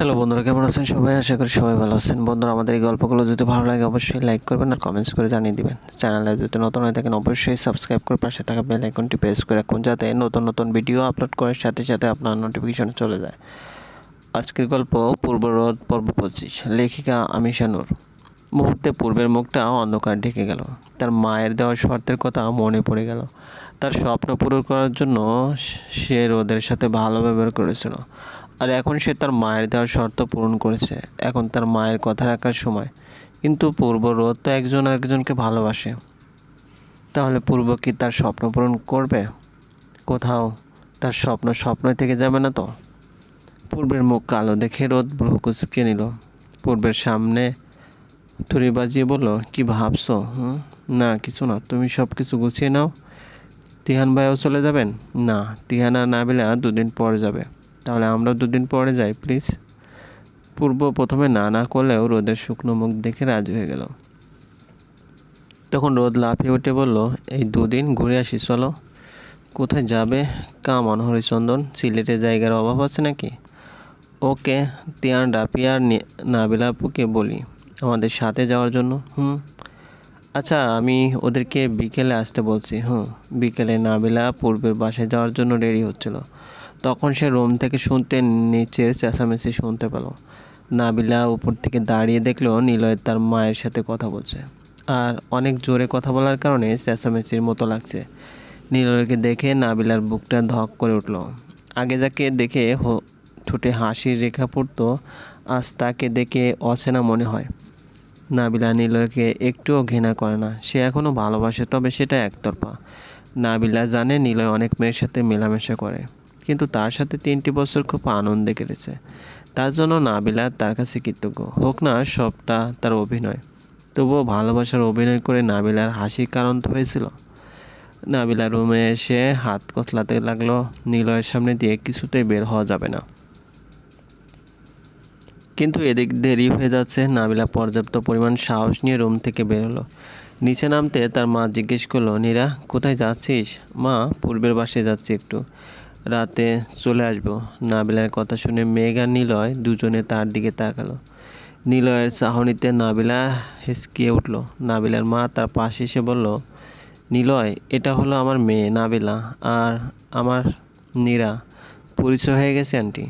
Hello বন্ধুরা, কেমন আছেন সবাই? আশা করি সবাই ভালো আছেন। বন্ধুরা, আমাদের এই গল্পগুলো যদি ভালো লাগে, অবশ্যই লাইক করবেন আর কমেন্টস করে জানিয়ে দিবেন। চ্যানেলে যদি নতুন হয়ে থাকেন, অবশ্যই সাবস্ক্রাইব করে পাশে থাকা বেল আইকনটি প্রেস করে রাখুন, যাতে নতুন নতুন ভিডিও আপলোড করার সাথে সাথে আপনার নোটিফিকেশন চলে যায়। আজকের গল্প পূর্বরোধ পর্ব পঁচিশ। লেখিকা আমিশা নূর। মুহূর্তে পূর্বের মুখটা অন্ধকার ঢেকে গেল। তার মায়ের দেওয়া শর্তের কথা মনে পড়ে গেল। তার স্বপ্ন পূরণ করার জন্য সে রোদের সাথে ভালো ব্যবহার করেছিল। আর এখন সে তার মায়ের দেওয়ার শর্ত পূরণ করেছে। এখন তার মায়ের কথা রাখার সময়। কিন্তু পূর্ব রোদ তো একজন আরেকজনকে ভালোবাসে। তাহলে পূর্ব কি তার স্বপ্ন পূরণ করবে? কোথাও তার স্বপ্ন স্বপ্নই থেকে যাবে না তো? পূর্বের মুখ কালো দেখে রোদ ভ্রু কুচকে নিল। পূর্বের সামনে তুড়ি বাজিয়ে বলল, কি ভাবছ না, কিছু না, তুমি সব কিছু গুছিয়ে নাও। তিহান ভাইও চলে যাবেন? না, তিহান আর নাবিলা দুদিন পর যাবে। তাহলে আমরা দুদিন পরে যাই প্লিজ পূর্ব প্রথমে না না করলেও রোদের শুকনো মুখ দেখে রাজি হয়ে গেল। তখন রোদ লাফিয়ে উঠে বলল, এই দুদিন ঘুরে আসি চলো। কোথায় যাবে? কামন হরিচন্দন, সিলেটে জায়গার অভাব আছে নাকি? ওকে, তিয়ান রাপিয়া আর নি- নাবিলা বলি, আমাদের সাথে যাওয়ার জন্য, হুম? আচ্ছা আমি ওদেরকে বিকেলে আসতে বলছি, হুম। বিকেলে নাবিলা পূর্বের বাসায় যাওয়ার জন্য রেডি হচ্ছিল। তখন সে রুম থেকে শুনতে নিচের চেঁচামেচি শুনতে পেল। নাবিলা উপর থেকে দাঁড়িয়ে দেখল নিলয় তার মায়ের সাথে কথা বলছে। আর অনেক জোরে কথা বলার কারণে চেঁচামেচির মতো লাগছে। নিলয়কে দেখে নাবিলার বুকটা ধক করে উঠল। আগে যাকে দেখে ঠোঁটে হাসির রেখা পড়তো, আজ তাকে দেখে অচেনা মনে হয়। নাবিলা নিলয়কে একটুও ঘৃণা করে না, সে এখনও ভালোবাসে, তবে সেটা একতরফা। নাবিলা জানে নিলয় অনেক মেয়ের সাথে মেলামেশা করে। কিন্তু তার সাথে তিনটি বছর খুব আনন্দে কেটেছে। তার জন্য নাবিলা তার কাছে কৃতজ্ঞ। হোক না, সবটা তার অভিনয়। তবুও ভালোবাসার অভিনয় করে নাবিলার হাসির কারণ তো হয়েছিল। নাবিলা রুমে এসে হাত কচলাতে লাগল, নিলয়ের সামনে দিয়ে কিছুতেই বের হওয়া যাবে না। কিন্তু এদিক দেরি হয়ে যাচ্ছে, নাবিলা পর্যাপ্ত পরিমাণ সাহস নিয়ে রুম থেকে বেরোলো নিচে নামতে তার মা জিজ্ঞেস করল, নীরা, কোথায় যাচ্ছিস? মা, পূর্বের বাসে যাচ্ছি একটু। রাতে চলে আসব। নাবিলার কথা শুনে মেঘ আর নিলয় দুজনে তার দিকে তাকালো। নিলয়ের চাহনিতে নাবিলা হেসকিয়ে উঠল। নাবিলার মা তার পাশে এসে বলল, নিলয়, এটা হলো আমার মেয়ে নাবিলা আর আমার নীরা। পরিচয় হয়ে গেছে, আন্টি।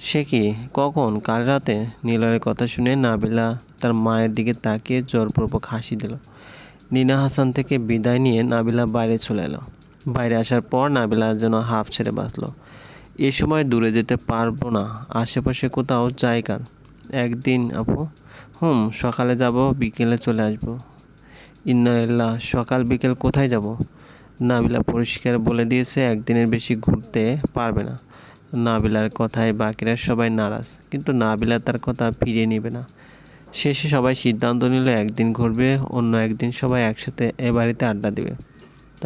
সে কি? কখন? কাল রাতে? নিলয়ের কথা শুনে নাবিলা তার মায়ের দিকে তাকিয়ে জোরপূর্বক হাসি দিল। নিনা হাসান থেকে বিদায় নিয়ে নাবিলা বাইরে চলে এলো। বাইরে আসার পর নাবিলা যেন হাফ ছেড়ে বাঁচল। এ সময় দূরে যেতে পারব না, আশেপাশে কোথাও জায়গা। একদিন আপু, হুম, সকালে যাব, বিকেলে চলে আসব। ইন্নাল্লাহ সকাল বিকেল কোথায় যাব? নাবিলা পরিষ্কার বলে দিয়েছে, একদিনের বেশি ঘুরতে পারবে না। নাবিলার কথায় বাকিরা সবাই নারাজ, কিন্তু নাবিলা তার কথা ফিরিয়ে নেবে না। শেষে সবাই সিদ্ধান্ত নিল, একদিন ঘুরবে, অন্য একদিন সবাই একসাথে এ বাড়িতে আড্ডা দেবে।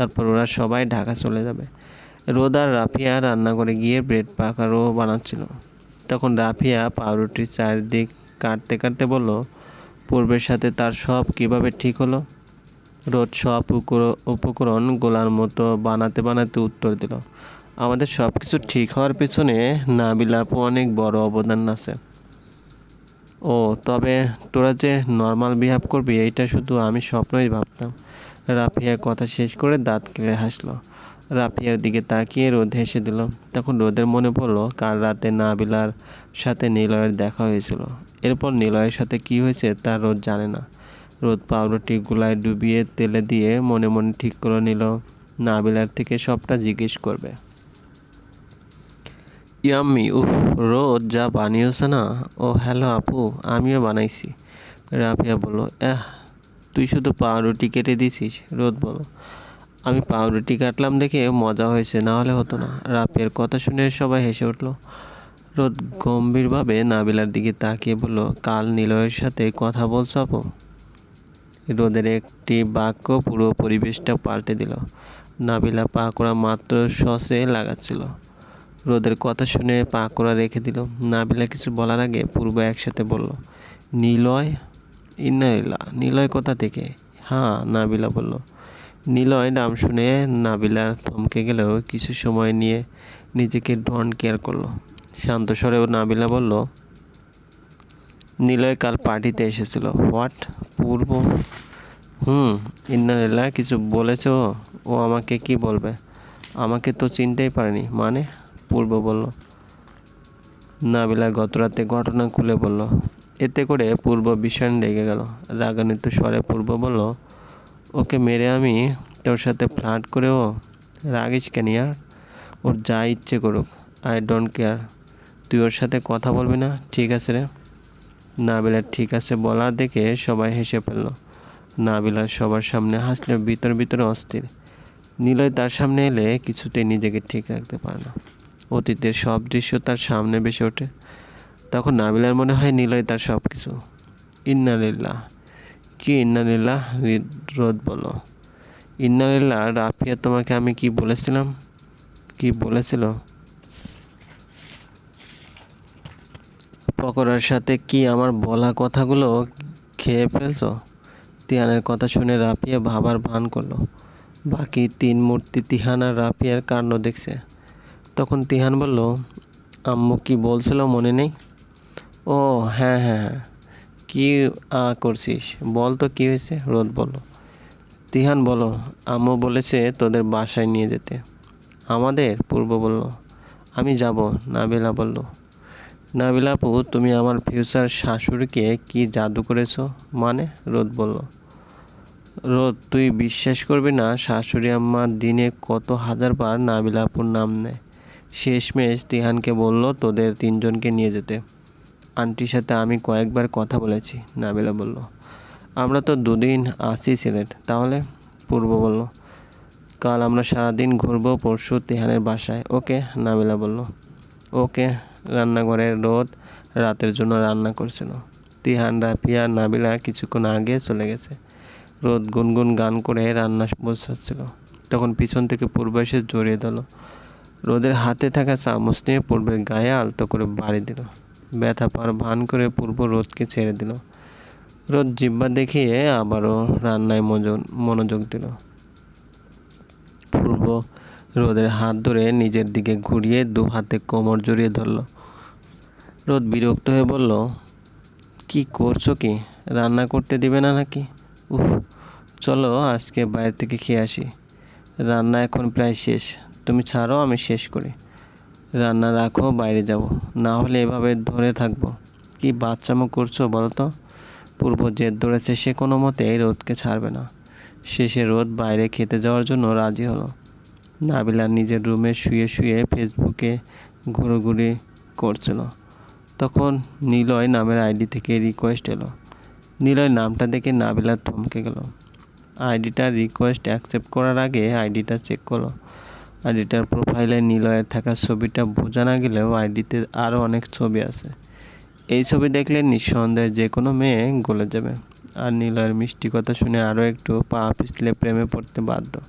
তারপর ওরা সবাই ঢাকা চলে যাবে। রোদ আর রাফিয়া রান্নাঘরে গিয়ে ব্রেড পাকারও বানাচ্ছিল। তখন রাফিয়া পাউরুটির চারিদিক কাটতে কাটতে বলল, পূর্বের সাথে তার সব কীভাবে ঠিক হলো? রোদ সব উপকর- উপকরণ গোলার মতো বানাতে বানাতে উত্তর দিল, আমাদের সব কিছু ঠিক হওয়ার পেছনে নাবিলা আপু অনেক বড় অবদান আছে। ও, তবে তোরা যে নর্মাল বিহেভ করবি, এইটা শুধু আমি স্বপ্নই ভাবতাম। রাফিয়া কথা শেষ করে দাঁত কেড়ে হাসলো। রাফিয়ার দিকে তাকিয়ে রোদ হেসে দিল। তখন রোদের মনে পড়ল, কাল রাতে নাবিলার সাথে নিলয়ের দেখা হয়েছিল। এরপর নিলয়ের সাথে কি হয়েছে তা রোদ জানে না। রোদ পাউরুটি গুলায় ডুবিয়ে তেলে দিয়ে মনে মনে ঠিক করে নিল, নাবিলার থেকে সবটা জিজ্ঞেস করবে। ইয়াম্মি, উহ, রোদ, যা বানিয়েছে না? ও, হ্যালো আপু, আমিও বানাইছি। রাফিয়া বলল, এহ তুই শুধু পাউরুটি কেটে দিছিস? রোদ বলো। আমি পাউরুটি কাটলাম দেখে মজা হয়েছে না হলে হতো না। রাফিয়ার কথা শুনে সবাই হেসে উঠল। রোদ গম্ভীরভাবে নাবিলার দিকে তাকিয়ে বলল, কাল নিলয়ের সাথে কথা বলছ আপু? রোদের একটি বাক্য পুরো পরিবেশটা পাল্টে দিল। নাবিলা পা করা মাত্র সসে লাগাচ্ছিল। রোদের কথা শুনে পাকোড়া রেখে দিল। নাবিলা কিছু বলার আগে পূর্ব একসাথে বলল, নিলয় ইন্নাইলা নিলয় কোথা থেকে? হ্যাঁ নাবিলা বলল। নিলয় নাম শুনে নাবিলা থমকে গেলেও কিছু সময় নিয়ে নিজেকে ডন কেয়ার করল। শান্ত স্বরেও নাবিলা বলল, নিলয় কাল পার্টিতে এসেছিল। হোয়াট? পূর্ব? হুম ইন্নারিল্লা কিছু বলেছে? ও আমাকে কি বলবে? আমাকে তো চিনতেই পারেনি। মানে? পূর্ব বলল। নাবিলা গতরাতে ঘটনা খুলে বলল এতে করে পূর্ব ভীষণ রেগে গেল। রাগান্বিত স্বরে পূর্ব বলল, ওকে মেরে আমি তোর সাথে ফ্লার্ট করেও রাগিস কেন ইয়ার? ওর যা ইচ্ছে করুক আই ডোন্ট কেয়ার তুই ওর সাথে কথা বলবি না, ঠিক আছে রে? নাবিলার ঠিক আছে বলা দেখে সবাই হেসে ফেলল। নাবিলার সবার সামনে হাসলে ভিতর ভিতরে অস্থির। নিলয় তার সামনে এলে কিছুতেই নিজেকে ঠিক রাখতে পারে না। অতীতের সব দৃশ্য তার সামনে ভেসে ওঠে। তখন নাবিলার মনে হয় নিলয় তার সব কিছু ইন্নালিল্লাহ কি ইন্নালিল্লাহ রোদ বলো। ইন্নালিল্লাহ রাফিয়া, তোমাকে আমি কি বলেছিলাম? কি বলেছিল? পকোড়ার সাথে কি আমার বলা কথাগুলো খেয়ে ফেলছো? তিয়ানের কথা শুনে রাফিয়া ভাবার ভান করল। বাকি তিন মূর্তি তিহান আর রাফিয়ার কাণ্ড দেখছে। তখন তিহান বলল, আম্মু কি বলছিল মনে নেই? ও হ্যাঁ হ্যাঁ। হ্যাঁ কী করছিস? বল তো কী হয়েছে? রোদ বলো। তিহান বলো, আম্মু বলেছে তোদের বাসায় নিয়ে যেতে। আমাদের? পূর্ব বলল। আমি যাব, নাবিলা বলল। নাবিলা আপু, তুমি আমার ফিউচার শাশুড়িকে কি জাদু করেছ? মানে? রোদ বলল। রোদ, তুই বিশ্বাস করবি না, শাশুড়ি আম্মা দিনে কত হাজার বার নাবিলা আপুর নাম নেয়। শেষমেশ তিহানকে বলল তোদের তিনজনকে নিয়ে যেতে। আন্টির সাথে আমি কয়েকবার কথা বলেছি, নাবিলা বলল। আমরা তো দুদিন আসি সিলেট, তাহলে? পূর্ব বলল। কাল আমরা সারাদিন ঘুরবো পরশু তিহানের বাসায়। ওকে, নাবিলা বলল। ওকে, রান্নাঘরের রোদ রাতের জন্য রান্না করছিল। তিহান, রাফিয়া, নাবিলা কিছুক্ষণ আগে চলে গেছে। রোদ গুনগুন গান করে রান্না বসাচ্ছিল। তখন পিছন থেকে পূর্ব এসে জড়িয়ে দিল রোদের হাতে থাকা চামচ নিয়ে পূর্বের গায়ে আলতো করে বাড়ি দিল। ব্যথা পার ভান করে পূর্ব রোদকে ছেড়ে দিল। রোদ জিব্বা দেখিয়ে আবারও রান্নায় মনোযোগ দিল। পূর্ব রোদের হাত ধরে নিজের দিকে ঘুরিয়ে দু হাতে কোমর জড়িয়ে ধরল। রোদ বিরক্ত হয়ে বলল, কি করছ কি? রান্না করতে দিবে না নাকি? উহ, চলো আজকে বাইরে থেকে খেয়ে আসি। রান্না এখন প্রায় শেষ। তুমি ছাড়ো, আমি শেষ করি। রান্না রাখো, বাইরে যাব। না হলে এভাবে ধরে থাকব। কি বাচ্চামো করছ বলো তো পূর্ব জেদ ধরেছে, সে কোনো মতে এই রোদকে ছাড়বে না। শেষে রোদ বাইরে খেতে যাওয়ার জন্য রাজি হলো। নাবিলা নিজের রুমে শুয়ে শুয়ে ফেসবুকে ঘুরোঘুরি করছিল। তখন নিলয় নামের আইডি থেকে রিকোয়েস্ট এলো। নিলয় নামটা দেখে নাবিলা থমকে গেল। আইডিটা রিকোয়েস্ট অ্যাকসেপ্ট করার আগে আইডিটা চেক করল। আইডিটার প্রোফাইলে নিলয়ের থাকা ছবিটা বোঝা না গেলেও আইডিতে আরও অনেক ছবি আছে। এই ছবি দেখলে নিঃসন্দেহে যে কোনো মেয়ে গলে যাবে। আর নিলয়ের মিষ্টি কথা শুনে আরও একটু পা পিছলে প্রেমে পড়তে বাধ্য।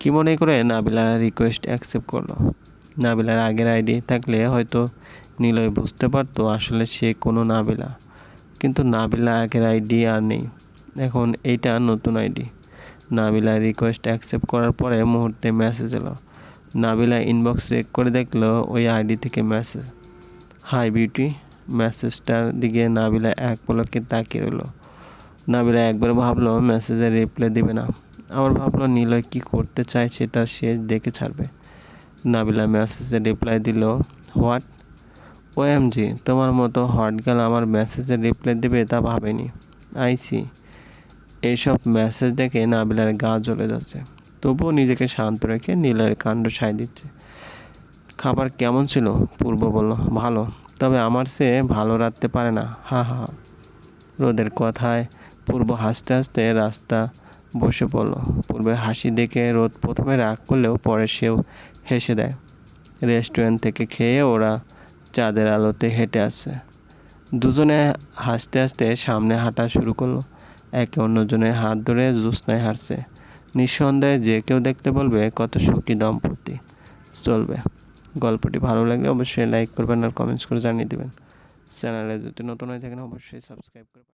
কি মনে করে নাবিলা রিকোয়েস্ট অ্যাকসেপ্ট করল? নাবিলার আগের আইডি থাকলে হয়তো নিলয় বুঝতে পারতো আসলে সে কোনো নাবিলা। কিন্তু নাবিলা আগের আইডি আর নেই। এখন এইটা নতুন আইডি। নাবিলা রিকোয়েস্ট অ্যাকসেপ্ট করার পরে মুহূর্তে মেসেজ এলো। নাবিলা ইনবক্স চেক করে দেখল ওই আইডি থেকে মেসেজ হাই বিউটি মেসেজটার দিকে নাবিলা এক পলকে তাকিয়ে রইল। নাবিলা একবার ভাবলো মেসেজে রিপ্লাই দেবে না। আবার ভাবলো নিলয় কী করতে চায় সেটা সে দেখে ছাড়বে। নাবিলা মেসেজে রিপ্লাই দিল হোয়াট ও এম জি তোমার মতো হট গার্ল আমার মেসেজে রিপ্লাই দেবে তা ভাবেনি। আইসি এইসব মেসেজ দেখে নাবিলার গা জ্বলে যাচ্ছে। তবুও নিজেকে শান্ত রেখে নীলের কাণ্ড সায় দিচ্ছে। খাবার কেমন ছিল? পূর্ব বলল, ভালো। তবে আমার সে ভালো রাখতে পারে না। হা হা। রোদের কথায় পূর্ব হাসতে হাসতে রাস্তা বসে পড়ল। পূর্বের হাসি দেখে রোদ প্রথমে রাগ করলেও পরে সেও হেসে দেয়। রেস্টুরেন্ট থেকে খেয়ে ওরা চাঁদের আলোতে হেঁটে আসছে। দুজনে হাসতে হাসতে সামনে হাঁটা শুরু করল। একে অন্যজনের হাত ধরে জ্যোৎস্নায় হারছে নিঃসন্দেহে যে কেউ দেখতে বলবে, কত সুখী দম্পতি। চলবে। গল্পটি ভালো লাগলে অবশ্যই লাইক করবেন আর কমেন্টস করে জানিয়ে দেবেন। চ্যানেলে যদি নতুন হয়ে থাকেন, অবশ্যই সাবস্ক্রাইব করবেন।